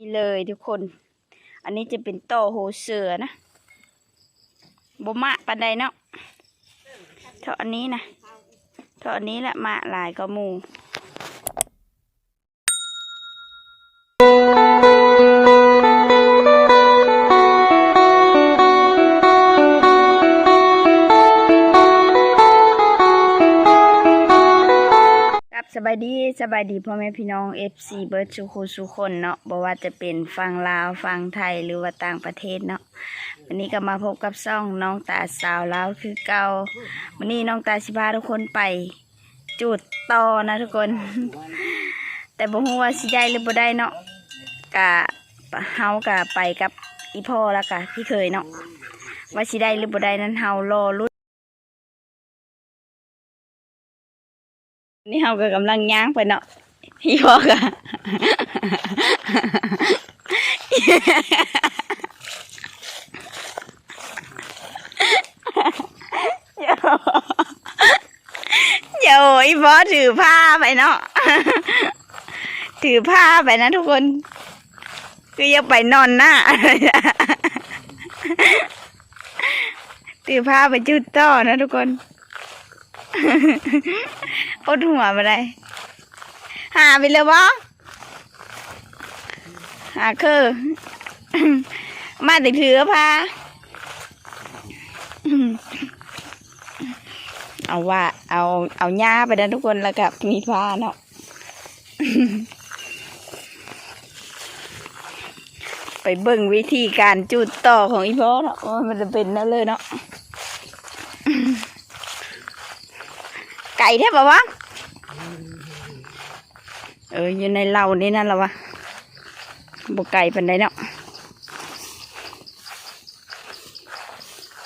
นี่เลยทุกคน อันนี้จะเป็นโตโฮเสือนะบมะปันใดเนาะเท่าอันนี้นะเท่าอันนี้แหละมาหลายกระมู บายดีสบายดีพ่อแม่พี่น้อง FC เบิร์ดสุคูสุคนเนาะบ่ว่าจะเป็นฟังลาวฟังไทยหรือว่าต่างประเทศเนาะวันนี้ก็มาพบกับซ่องน้องตาสาวลาวคือเก่าวันนี้น้องตาสิพาทุกคนไป จุดต่อนะทุกคน แต่บ่ฮู้ว่าสิได้หรือบ่ได้เนาะกะเฮากะไปกับอีพ่อแล้วกะพี่เคยเนาะว่าสิได้หรือบ่ได้นั้นเฮารอลุ้น นี่เฮาก็กำลังย่างไปเนาะพี่พ่อกะเดี๋ยวอีพ่อถือผ้าไปเนาะ ถือผ้าไปนะทุกคน คือยังไปนอนหน้าถือผ้าไปจุดต่อนะทุกคน อดหัวมาได้หาไปเลยบ่หาคือ มาติถือผ้าเอาว่า เอาเอาหญ้าไปนะทุกคนแล้วกับมีผ้าเนาะไปเบิ่งวิธีการจุดต่อของอีพ่อเนาะว่ามันจะเป็นนั่นเลยเนาะ ไก่ แทบปะวะเอออยู่ในเหล่านี่นั่นละวะบกไก่เป็นไดเนาะ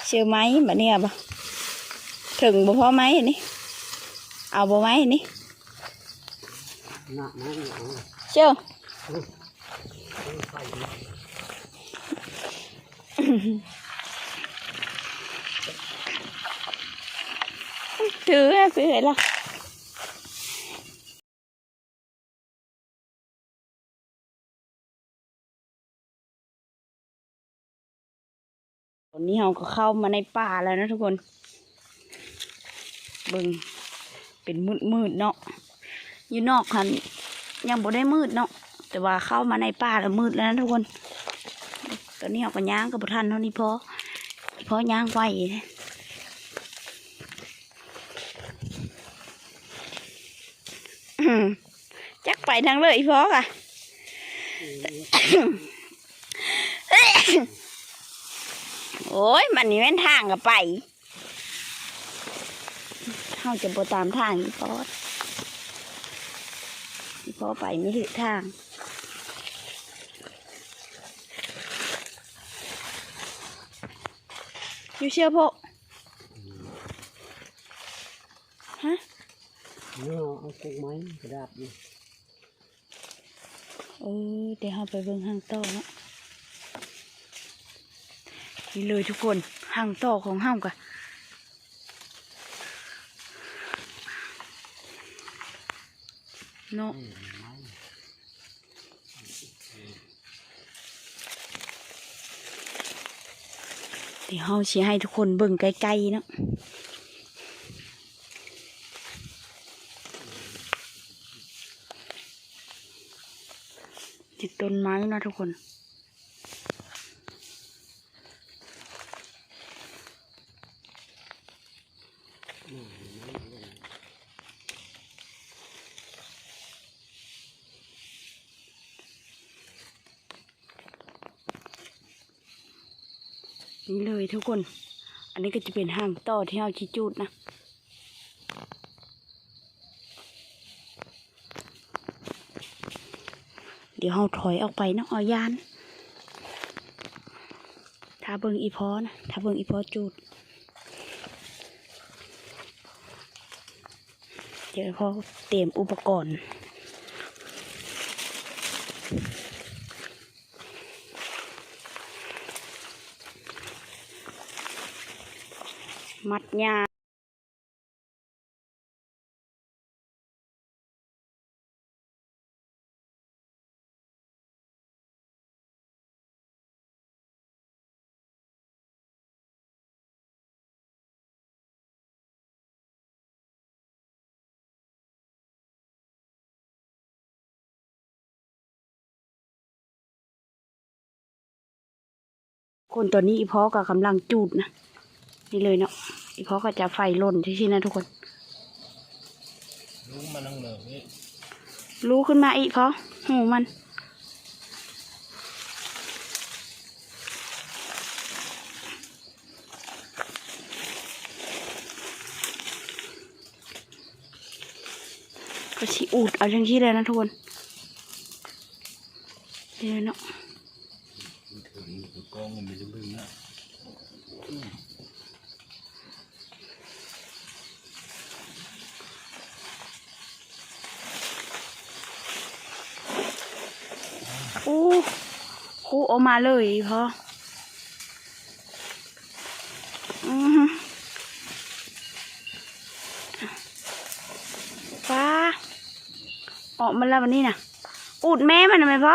เชื่อไหมแบบนี้ปะถึงบ่พอไหมอันนี้เอาบ่ไหมอันนี้เชื่อ ถือซื้อให้ละตอนนี้เราก็เข้ามาในป่าแล้วนะทุกคน เบิงเป็นมืดมืดเนาะ อยู่นอกคันยังบ่ได้มืดเนาะ แต่ว่าเข้ามาในป่าแล้วมืดแล้วนะทุกคน ตอนนี้เราก็ย่างกับท่านเท่านี้พอ พอย่างไว อืม จักไปทางเลยอีพอกอะโอ้ยมันนี่แม่นทางกับไปเขาจะบตามทางอีพออีพอไปไม่ถึงทางอยู่เชื่อพกฮะ เนื้อเอาพวกไม้กระดาษนี่เออเดี๋ยวเราไปเบิ่งห้างต่อเนาะนี่เลยทุกคนห้างต่อของห้างกะเนาะเดี๋ยวเราชี้ให้ทุกคนเบิ่งไกลๆเนาะ ติดต้นไม้นะทุกคน นี่เลยทุกคน อันนี้ก็จะเป็นห้างต่อที่เราชี้จุดนะ เดี๋ยวเราถอยออกไปเนาะเอยานถ้าเบิ่งอีพอนะถ้าเบิ่งอีพอจุด เดี๋ยวพอเตรียมอุปกรณ์มัดยา คนตัวนี้อีพอก็กำลังจูดนะนี่เลยเนาะอีพอก็จะไฟล่นที่ๆนะทุกคนลุงมานั่งเหลืองนี่รู้ขึ้นมาอีกพอหูมันก็ชิอูดเอาจังที่เลยนะทุกคนเดี๋ยวเนาะ กองมันมีจมึงนะอู้คูออกมาเลยพออือหือฟ้า ออกมาแล้ววันนี้น่ะอูดแม่มันทำไมพ่อ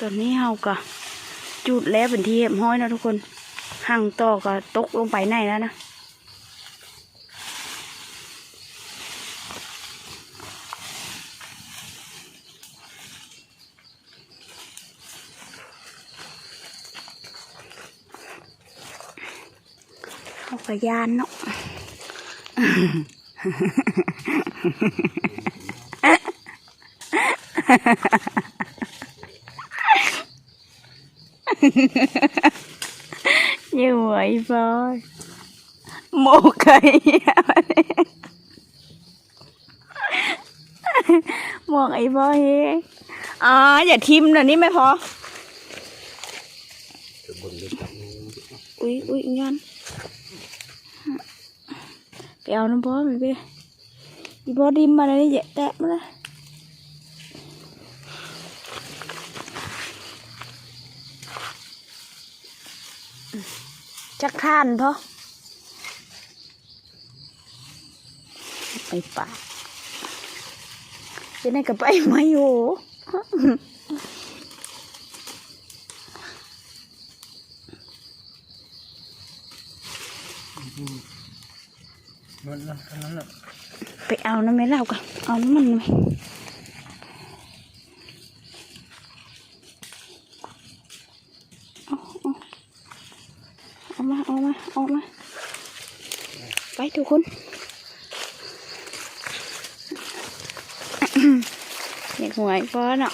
ตอนนี้เฮาก็จุดแล้วเป็นที่เรียบร้อยนะทุกคนห่างต่อก็ตกลงไปในแล้วนะเขากระยานเนาะ như vậy thôi một cây một cây voi à giờ thêm rồi ní mấy phò จะบนได้จับงู ui ui ngon kéo nó bó mày kia đi bó đêm mà đây dẹp tạm đó chắc than thôi ไปป่าจะได้กับไปไหมโหนั่นนั่ไปเอาน้ำไม่เล่ากันเอาน้ำมันไหมเอาเอาเอามาเอามาเอามา ไปทุ กคนเด็กหวยพอเนาะ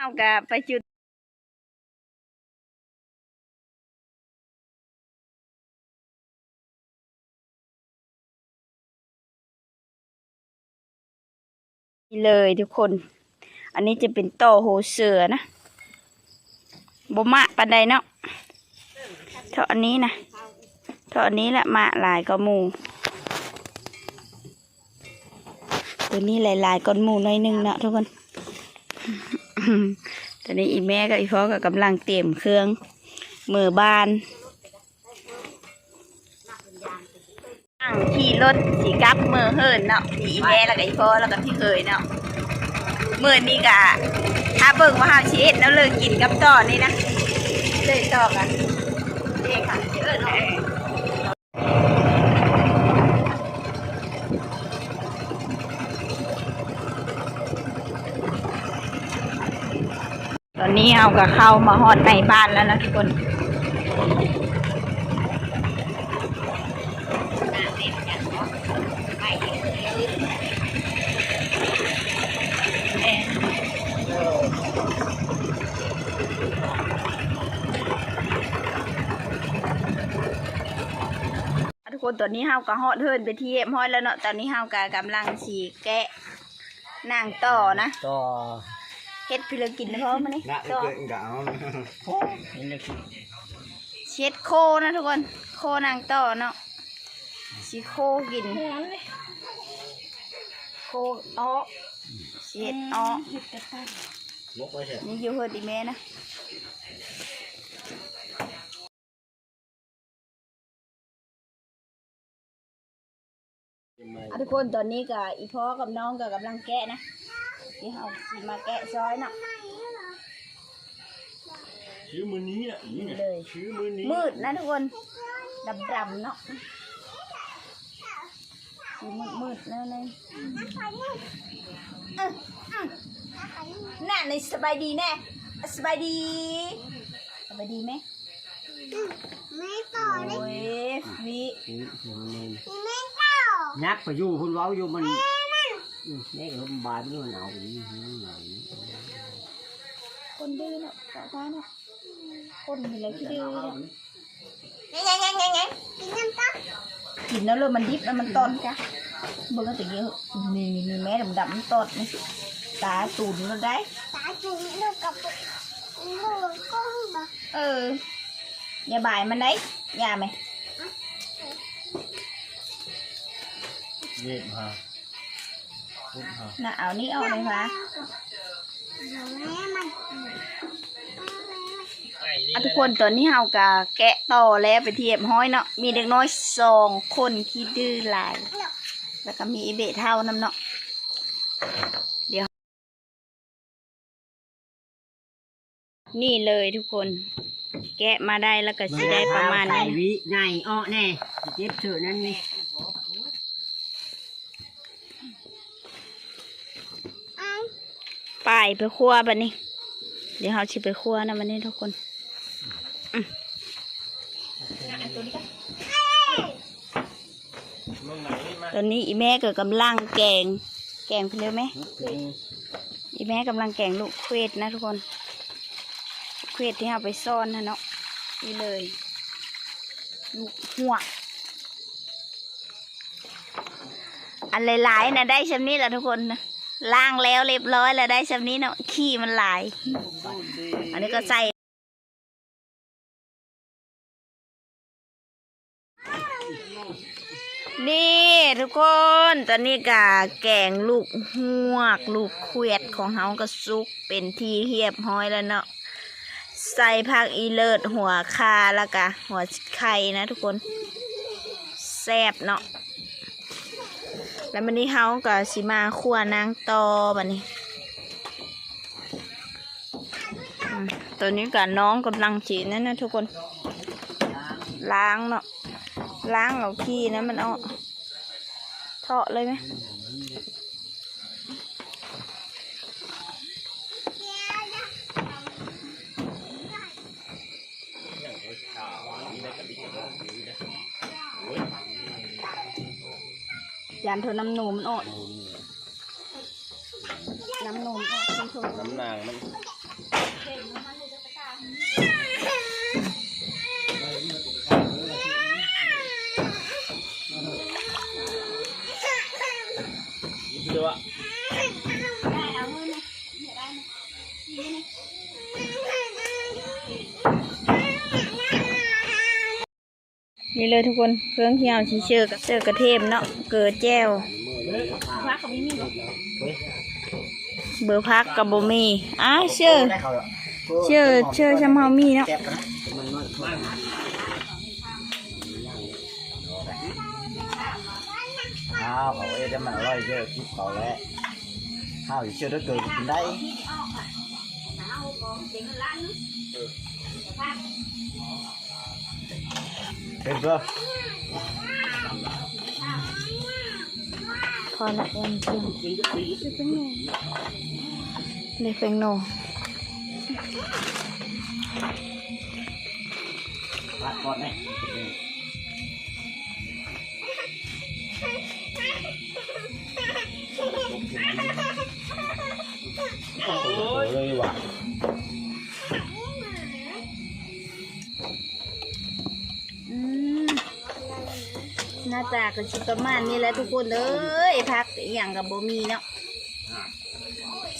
เอากะไปจุดนี่เลยทุกคน อันนี้จะเป็นโตโฮเสือนะบมะปันใดเนาะเท่าอันนี้นะเท่าอันนี้แหละมะลายก็หมู ตัวนี้หลายก้อนหมูหน้อยหนึงเนาะทุกคน ตอนนี้อีแม่กับอีพ่อก็กำลังเตรียมเครื่องมือบานนั่งขี่รถสีกลับมือเฮินเนาะพี่อีแม่แล้วก็อีพ่อแล้วก็พี่เคยเนาะมือนี้กะถ้าเบิ่งว่าเฮาสิเฮ็ดแล้วเลยกินกับต่อนี่นะเลยต่อกันเด็กค่ะเออเนาะ นี้เอาก็เข้ามาฮอดในบ้านแล้วนะทุกคนทุกคนตอนนี้เฮาก็ฮอดเฮินไปที่เอ็มฮอดแล้วเนาะตอนนี้เฮาก็กำลังสีแกะนางต่อนะต่อ เฮ็ดพิลกินนะพ่อมานี่นะต่อเกิดกะเอานี่เลยคือเช็ดโคนะทุกคน โคนางต่อเนาะสีโคกิน โคอ้อเสียดอ้อลกไปเถอะนี่อยู่เฮือดีแม่นะอะทุกคนตอนนี้กับอีพ่อกับน้องก็กำลังแกะนะ เดี๋ยวเอาสิมาแกะซอยเนาะ ชื่อมือนี้อะนี่ไงเลย ชื่อมือนี้มืดนะทุกคนดำดำๆเนาะสีมืดมืดๆแล้วเลยเอ้ออื้อน่ะในสบายดีแน่อะสบายดีสบายดีไหมไม่ต่อเลยโอ้ยวิ นี่มันเองไม่ต่อยักษ์ไปอยู่คุณเว้าอยู่มันอืมนี่ก็บานนี่มันเอาอย่างนี้มันเอาอย่างนี้คนดื้อเนาะต่อตาเนาะคนมีอะไรที่ดื้อเนาะไงไงไงไงไงกินน้ำตากินแล้วเลยมันดิบแล้วมันตอนจ้ะเบิ่งแต่เยอะนี่ มีแม่ดำดำๆมันตอดนี่ตาตูนแล้วได้ตาจุ่มลูกกับลูกก้องบะเอออย่าบ่ายมันได้อย่าไหมเย็บฮะพุทธฮะ น่ะเอานี่เอาเลยค่ะแม่มันไอ้นี่อะทุกคนตอนนี้เฮากะแกะต่อแล้วไปเทียบห้อยเนาะมีเด็กน้อยสองคนคิดดื้อหลาย แล้วก็มีไอเบะเท่าน้ำเนาะเดี๋ยว นี่เลยทุกคน แกะมาได้แล้วก็สิได้ประมาณใส่นี้วิไงอ้อแน่เจ็บเสือนั่นนี่ เอา ป้ายไปคั่วบันนี้ เดี๋ยวเราชิไปคั่วนะบันนี้ทุกคนตอนนี้อีแม่ก็กำลังแกง แกงไปเร็วไหมอีแม่กำลังแกงลูกเควดนะทุกคนเควดที่เราไปซ่อนนะเนาะนี่เลยลูกหัวอันหลายๆนะได้ชำนี้แหละทุกคนนะ ล้างแล้วเรียบร้อยแล้วได้ชำนี้เนาะขี้มันหลายอันนี้ก็ใส่นี่ทุกคนตอนนี้กะแกงลูกหวก ลูกเขวียดของเฮาก็สุกเป็นที่เรียบร้อยแล้วเนาะใส่ผักอีเลิศหัวคาแล้วกะหัวไข่นะทุกคนแซ่บเนาะ แล้วมันนี้เฮาก็สิมาขั่วนางตอบันนี้ ตัวนี้กับน้องกำลังฉีดนั่นนะทุกคน ล้างเนาะ ล้างเอาขี้นะมันเอาเทาะเลยไหม ยานโทน้ำหนูมันออกน้ำหนูมันออกคุณผู้ชม น้ำนางมัน นี่เลยทุกคนเครื่องเที่ยวชีเชื่อกับเชื่อกระเทมเนาะเกิดแจ้วพักกับมีมีเบอร์พักกับบ่มีอะเชื่อเชื่อเชื่อชำเฮามีเนาะข้าวเขาเอ๊ะจะมันอร่อยเยอะคิดเขาแล้วข้าวอีกเชื่อได้เกินกินได้เป็นเพื่อพอละเอ็นเพียงเลยเฟงโนรัดก่อนไหม หน้าตาก็ชิประมาณนี้แหละทุกคนเอ้ยพักอหย่างกับบ่มีเนาะ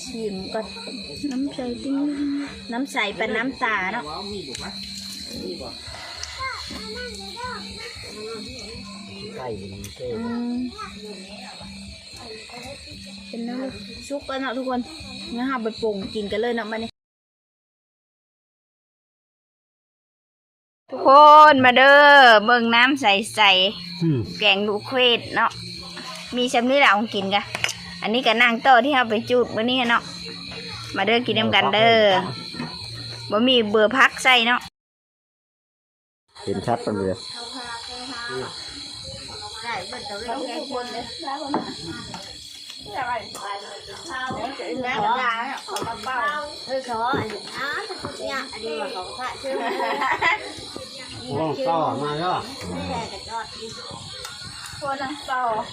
ชิมก็น้ำใสติ้งน้ำใสเป็นน้ำตาเนาะไข่มันเท่อืมเป็นน้ำซุกกันเนาะทุกคนงั้นเราไปปรุงกินกันเลยเนาะมาเนี่ย คนมาเด้อเบิ่งน้ำใสๆแกงลูกเควดเนาะมีชำนี้แหละเอากินกะอันนี้ก็นั่งโต๊ะที่เราไปจูดมื้อนี้เนาะมาเด้อกินน้ำกันเด้อบ่มีเบื่อร์พักใส่เนาะเห็นชัดเป็นเลยเออขออันนี้อ้าวเนี่ยอันนี้มาของพระชื่อ แม่โอ้ต่อมาแล้วกระจอดคนนั่งโต๊ะ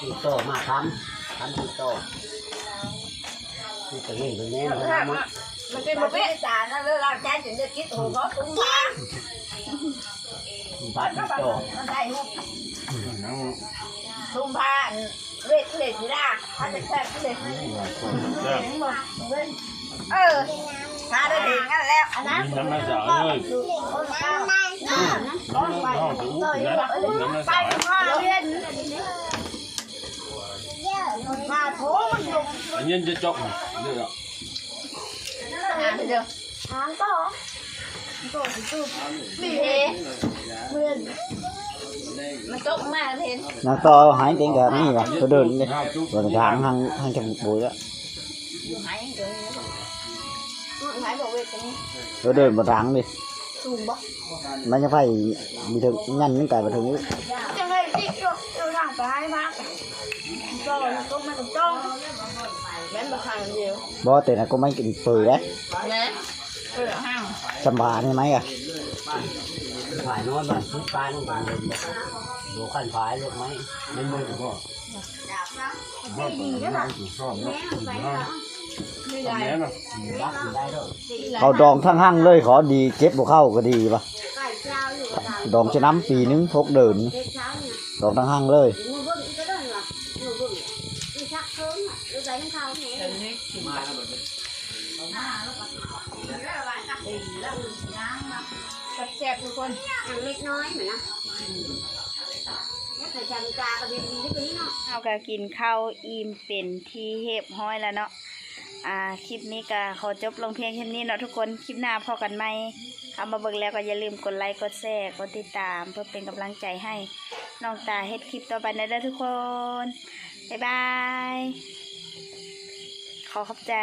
ตีโตมาทำทำตีโตนี่ตัวนี้ตัวนี้มันมันมันเป็นประเภทสารนะเลยเราแจ้งถึงจะคิดโอ้โหตุ้งมาบาตีโตมันได้หุบน้องตุ้งพาเวทเวทนี่ล่ะถ้าจะแทบเลยแซ่บเออพาได้ ถึงงั้นแล้วอันนั้นกินน้ำมันสาวเลยคนข้างในน้องน้องจะอุ้มนะกินน้ำมันไปสาวมาเรียนเยอะมาโถมันลงอันนี้จะจกเลือกงานเดียวทางต่อมีเฮเพื่อนมันตกมาเห็นนักต่อหายเต็งกับนี่ว่ะเขาเดินเลยบนทางทางทางจมูกบุยแล้วหายเดี๋ยวหายบอกเวทตรงนี้เขาเดินบนทางดิสูงบ่มันจะไปมีถึงงั้นนึงไก่มาถึงนี้จังเลยที่อยู่อยู่ทางไปให้มากก็ก็มันจ้องแม่นบางครั้งเดียวบ่แต่น่ะก็ไม่กินเปื่อยแล้วนะเออห้างจำบานี่ไหมอะฝ่ายโน้นมันทุกการต้องการเลยดูขั้นฝ่ายลูกไหมไม่มือก็ว่าผมน้องชอ บนะแม่เนาะรักได้ด้วยเขาดองทั้งห้างเลยขอดีเจ็บบ่เข้าก็ดีป่ะไก่เช้าอยู่กับดองจะน้ำปีนึงพกเดินเด็กเช้าเนี่ยดองทั้งห้างเลยงูบึ้งก็ได้หรองูบึ้งอีชักเคิร์มอะดูใจของเขาเนี่ยแซ่บทุกคนอันเล็กน้อยเหมือนนะเนี่ยใส่จานกากับเบียร์ดีที่ตัวนี้เนาะเราก็กินข้าวอิ่มเป็นที่เรียบห้อยแล้วเนาะ อ่าคลิปนี้ก็ขอจบลงเพียงแค่นี้เนาะทุกคนคลิปหน้าพอกันไหมเข้ามาเบิ่งแล้วก็อย่าลืมกดไลค์กดแชร์กดติดตาม เพื่อเป็นกำลังใจให้น้องตาเฮ็ดคลิปต่อไปนะเด้อทุกคน บ๊ายบาย ขอขอบใจ